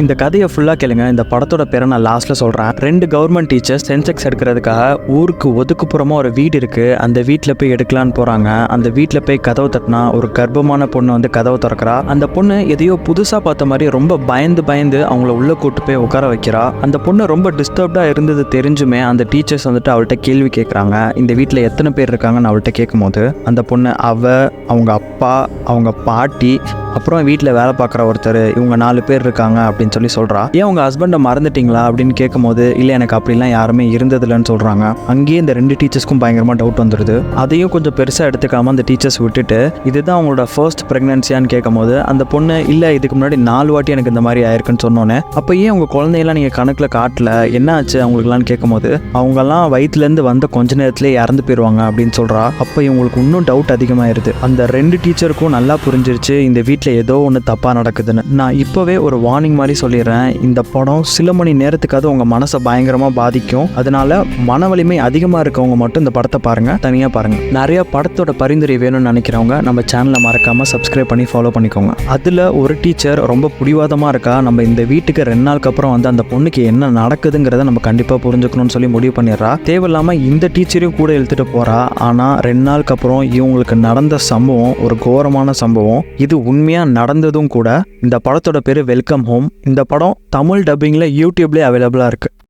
இந்த கதையை ஃபுல்லாக கேளுங்க. இந்த படத்தோட பேரை நான் லாஸ்ட்டில் சொல்கிறேன் ரெண்டு கவர்மெண்ட் டீச்சர்ஸ் சென்செக்ஸ் எடுக்கிறதுக்காக ஊருக்கு ஒதுக்குப்புறமாக ஒரு வீடு இருக்குது அந்த வீட்டில் போய் எடுக்கலான்னு போகிறாங்க அந்த வீட்டில் போய் கதவு தட்டினா ஒரு கர்ப்பமான பொண்ணு வந்து கதவை திறக்கிறா. அந்த பொண்ணு எதையோ புதுசாக பார்த்த மாதிரி ரொம்ப பயந்து பயந்து அவங்கள உள்ளே கூட்டு போய் உட்கார வைக்கிறா. அந்த பொண்ணு ரொம்ப டிஸ்டர்ப்டாக இருந்தது தெரிஞ்சுமே அந்த டீச்சர்ஸ் வந்துட்டு அவள்கிட்ட கேள்வி கேட்குறாங்க இந்த வீட்டில் எத்தனை பேர் இருக்காங்கன்னு அவள்கிட்ட கேட்கும்போது அந்த பொண்ணு அவ அவங்க அப்பா அவங்க பாட்டி அப்புறம் வீட்டில் வேலை பார்க்குற ஒருத்தர் இவங்க நாலு பேர் இருக்காங்க அப்படின்னு சொல்லி சொல்கிறா ஏன் உங்கள் ஹஸ்பண்டை மறந்துட்டீங்களா? அப்படின்னு கேட்கும்போது இல்லை எனக்கு அப்படிலாம் யாருமே இருந்ததில்லைன்னு சொல்கிறாங்க அங்கேயே இந்த ரெண்டு டீச்சர்ஸ்க்கும் பயங்கரமாக டவுட் வந்துடுது அதையும் கொஞ்சம் பெருசாக எடுத்துக்காம அந்த டீச்சர்ஸ் விட்டுட்டு இதுதான் அவங்களோட ஃபர்ஸ்ட் ப்ரெக்னன்சியான்னு கேட்கும்போது அந்த பொண்ணு இல்லை இதுக்கு முன்னாடி நாலு வாட்டி எனக்கு இந்த மாதிரி ஆயிருக்குன்னு சொன்னோன்னே அப்போ ஏன் உங்கள் குழந்தையெல்லாம் நீங்கள் கணக்கில் காட்டல? என்ன ஆச்சு அவங்களுக்குலாம் கேட்கும்போது அவங்கெல்லாம் வயிற்றுலேருந்து வந்த கொஞ்ச நேரத்துலேயே இறந்து போயிடுவாங்க அப்படின்னு சொல்கிறா அப்போ இவங்களுக்கு இன்னும் டவுட் அதிகமாயிருது. அந்த ரெண்டு டீச்சருக்கும் நல்லா புரிஞ்சிருச்சு. இந்த வீட்டில் ஏதோ ஒன்று தப்பாக நடக்குதுன்னு. நான் இப்போவே ஒரு வார்னிங் மாதிரி சொல்லிடுறேன். இந்த படம் சில மணி நேரத்துக்காவது உங்கள் மனசை பயங்கரமாக பாதிக்கும். அதனால மன வலிமை அதிகமாக இருக்கவங்க மட்டும் இந்த படத்தை பாருங்கள் தனியாக பாருங்கள் நிறையா படத்தோட பரிந்துரை வேணும்னு நினைக்கிறவங்க நம்ம சேனலை மறக்காமல் சப்ஸ்கிரைப் பண்ணி ஃபாலோ பண்ணிக்கோங்க. அதில் ஒரு டீச்சர் ரொம்ப பிடிவாதமாக இருக்கா? நம்ம இந்த வீட்டுக்கு ரெண்டு நாளுக்கு அப்புறம் வந்து அந்த பொண்ணுக்கு என்ன நடக்குதுங்கிறத நம்ம கண்டிப்பாக புரிஞ்சுக்கணும்னு சொல்லி முடிவு பண்ணிடுறா. தேவையில்லாமல் இந்த டீச்சரையும் கூட இழுத்துட்டு போகிறா ஆனால் ரெண்டு நாளுக்கு அப்புறம் இவங்களுக்கு நடந்த சம்பவம் ஒரு கோரமான சம்பவம். இது உண்மை உண்மையாக நடந்ததும் கூட இந்த படத்தோட பேர் வெல்கம் ஹோம் இந்த படம் தமிழ் டப்பிங்கில் யூடியூப்லேயே அவைலபிளாக இருக்குது